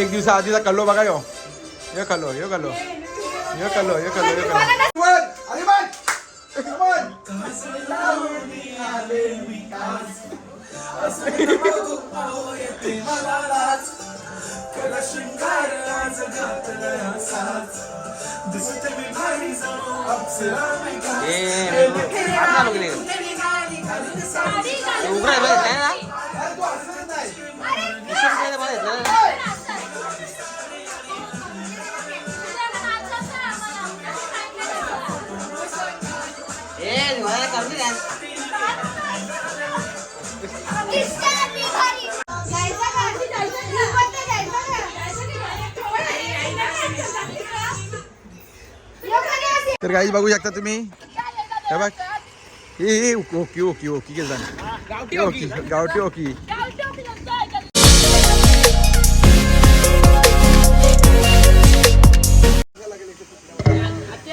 एक दिवसा आधीचा कल्लो बघा यो. यो कल्लो यो कल्लो. यो कल्लो यो कल्लो यो कल्लो. तर काही बघू शकता तुम्ही. हे बघ. हे हे ओकी ओकी ओकी के जण ओकी. गावठी ओकी.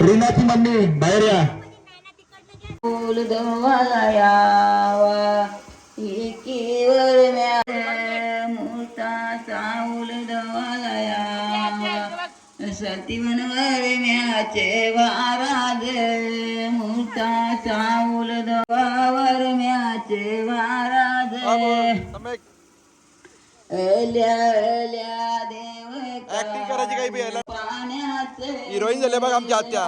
रीनाची मम्मी बाहेर या. फूल धवाला यावा एकीवर म्या मोठा साऊल धवाला यावा सतीवनवर म्याचे वाराज मोठा साऊल धवावर म्याचे वाराज. एल्या एल्या देव. पाण्याचे हिरोईन झाले बघ आमच्या आत्या.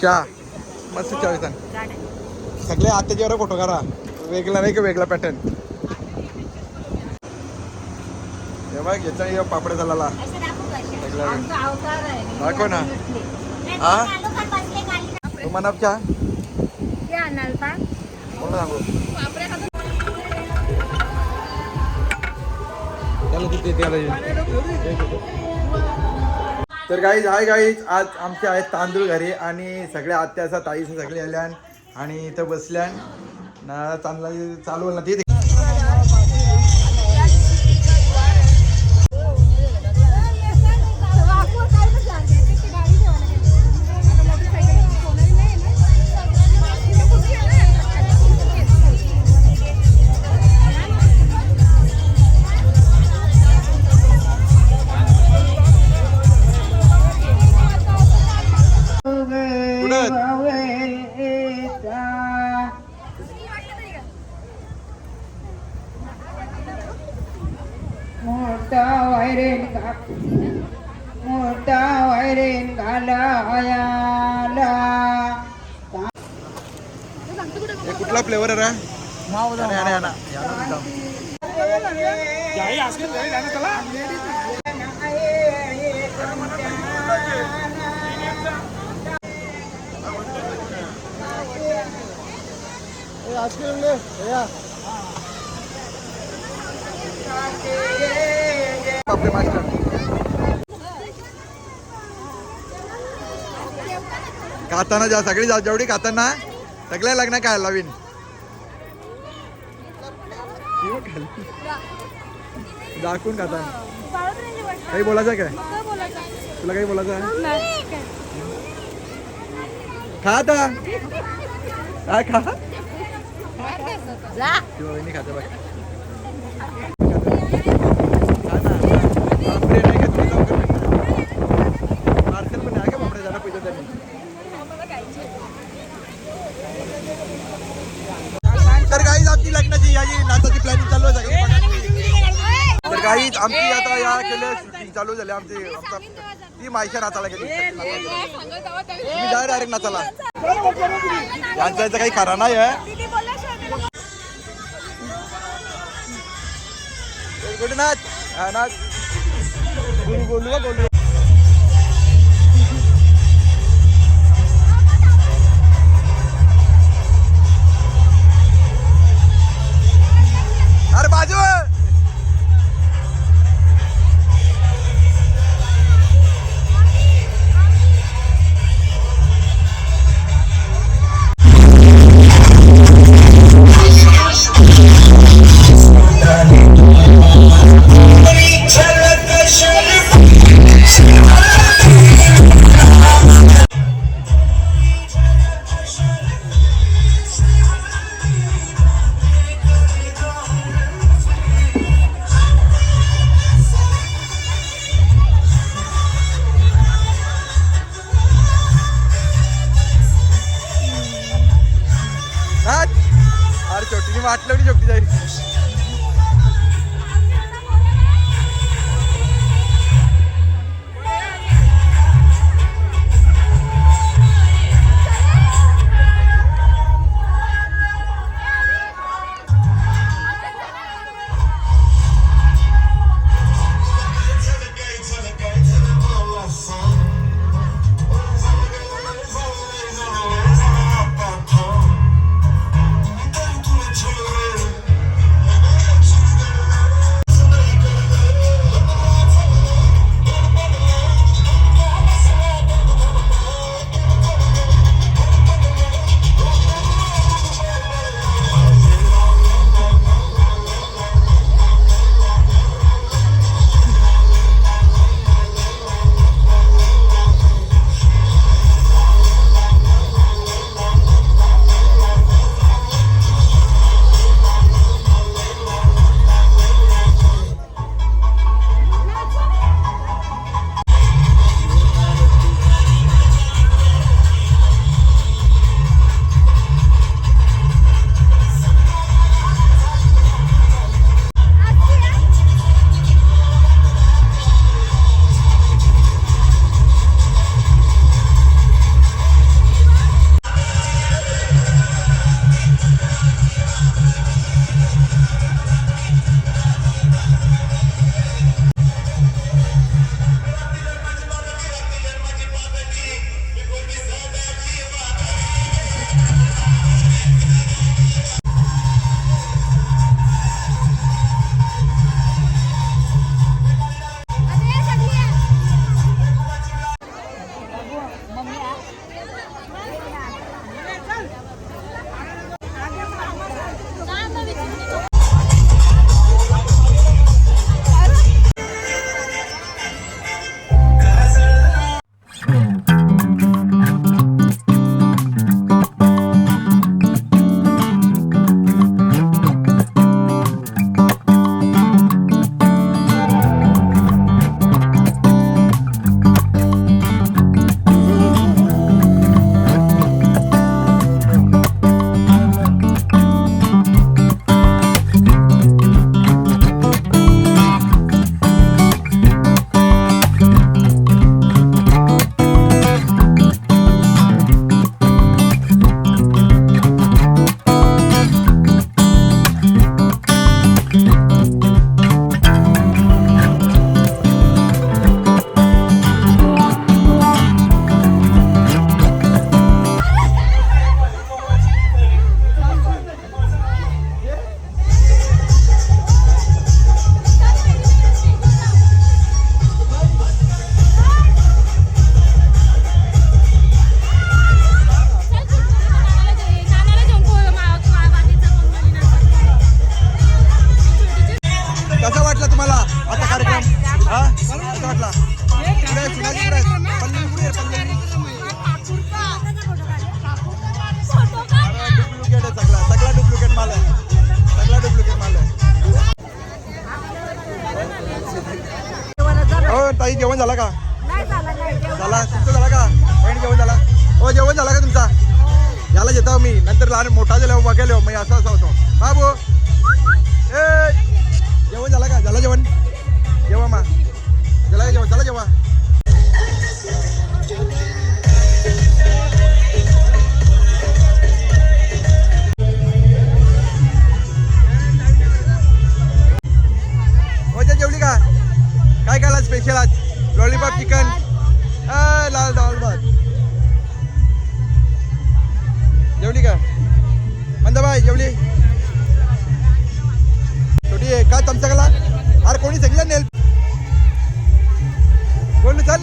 चहा मस्त चहा सांग सगळे आत्याच्यावर फोटो करा वेगळा नाही का वेगळा पॅटर्न हे घ्यायचा याचा पापड झाला दाखव ना हा तू म्हणा कोण सांगू? त्याला तिथे त्याला तर गाईज हाय गाईज आज आमचे आहेत तांदूळ घरी आणि सगळ्या आत्याचा ताईचा सगळे आल्या आणि आणि इथं बसल्यान ना चांगला चालू ना ते मास्टर काताना जा सगळी जा जेवढी काताना सगळ्या लग्न काय लावीन. दाखवून खाता काही बोलायचं काय? तुला काही बोलायचं खा आता. काय खा? खाते नाही त्यांनी तर काही आमची लग्नाची याची नाचाची प्लॅनिंग चालू आहे तर काही आमची आता या शूटिंग चालू झाली आमची आता ती मायशा नाचायला गेली तुम्ही डायरेक्ट नाचायला. यांचा याचा काही खरा नाही आहे कुठे नाच हा, नाच बोलू?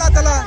त्याला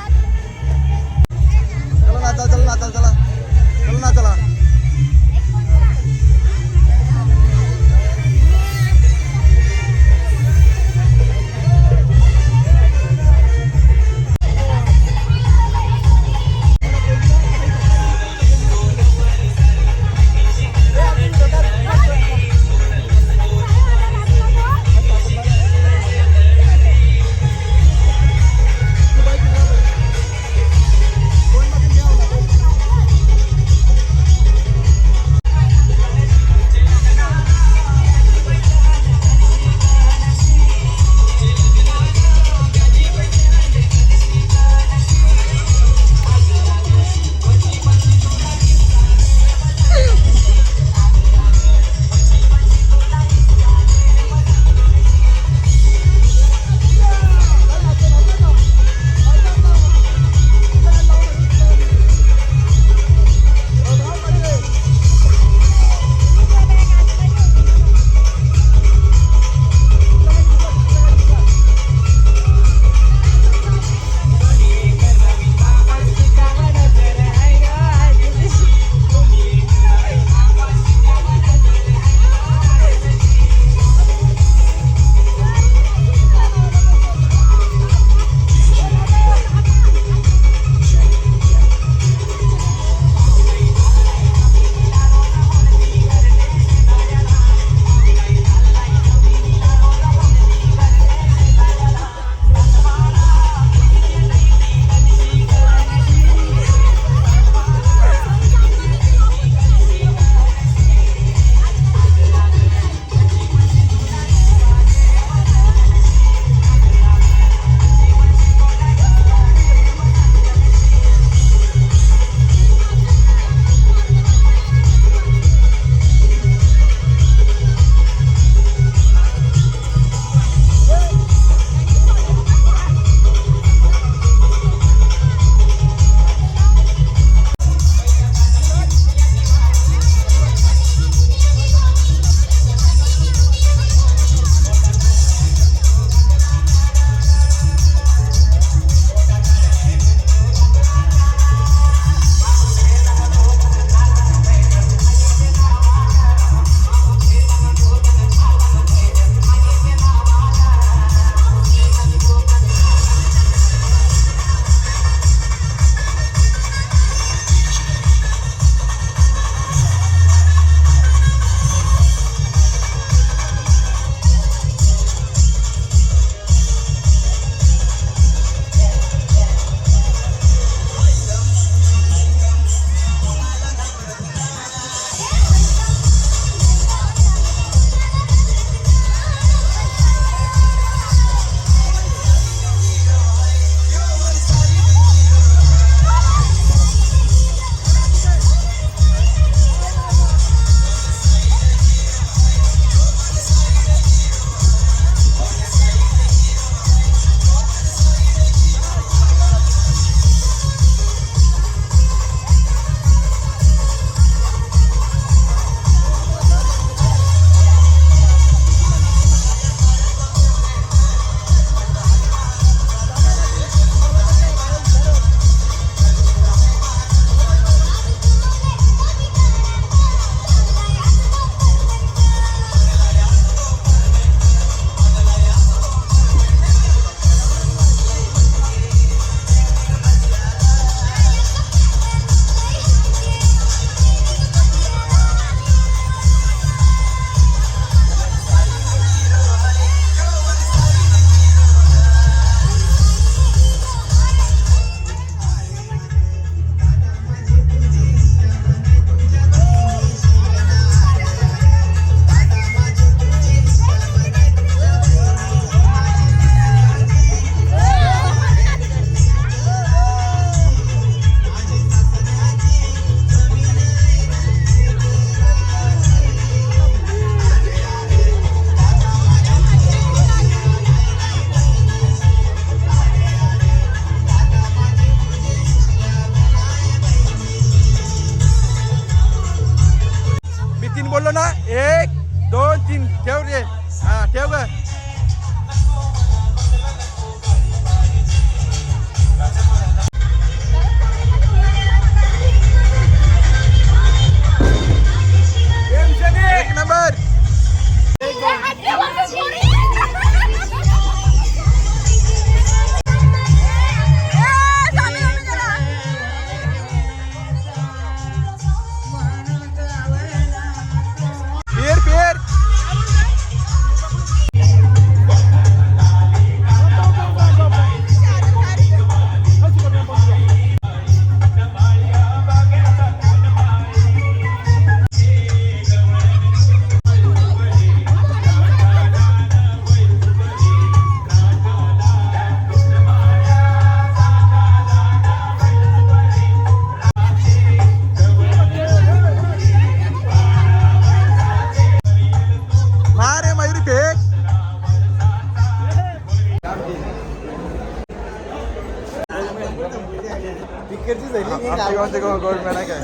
काय.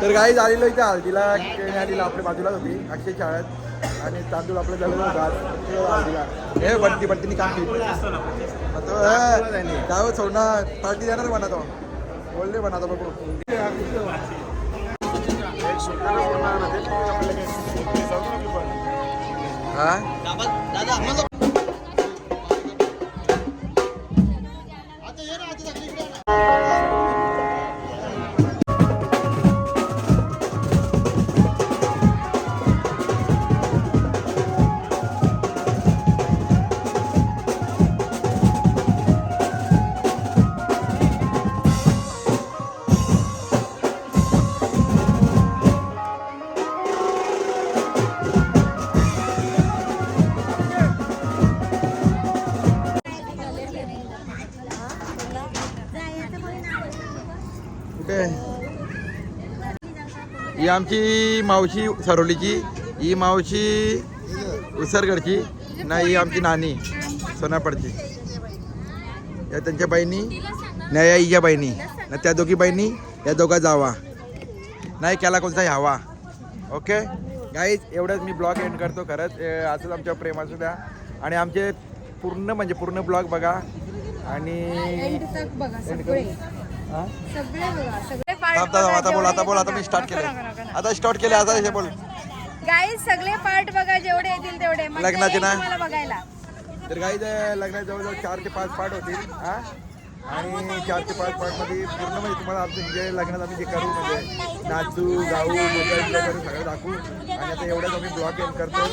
तर काही झालेलं इथे हळदीला ट्रेन आलेला आपल्या बाजूलाच होती अक्षय शाळेत. आणि तांदूळ आपलं झालेलं होतं. हळदीला. हे बंटी बंटीनी काम केली काय हो, सोना पार्टी देणार म्हणा तो. बोलले म्हणा तो बघू. हा? ही आमची मावशी सरोलीची ही मावशी उसरगडची नाही ही आमची नानी सोनापडची. या त्यांच्या बहिणी नाही या हिच्या बहिणी ना त्या दोघी बहिणी या दोघा जावा. नाही केला कोणता हवा. ओके गाईज एवढंच मी ब्लॉग एंड करतो खरंच. असंच आमच्या प्रेमाचं द्या. आणि आमचे पूर्ण म्हणजे पूर्ण ब्लॉग बघा. आणि थांब, आता बोल आता बोल आता मी स्टार्ट केलं आता स्टार्ट केले आता हे बोल. गाईज सगळे पार्ट बघा जेवढे येतील तेवढे. मजा लग्नाचे ना? तुम्हाला बघायला. तर काही लग्नात जवळजवळ चार ते पाच पार्ट होतील हा? आणि चार ते पाच पार्टमध्ये पूर्ण म्हणजे तुम्हाला आमचं जे लग्नात आम्ही जे करू म्हणजे नाचू गाऊ वगैरे सगळं दाखवू. आणि आता एवढंच आम्ही ब्लॉग एंड करतो.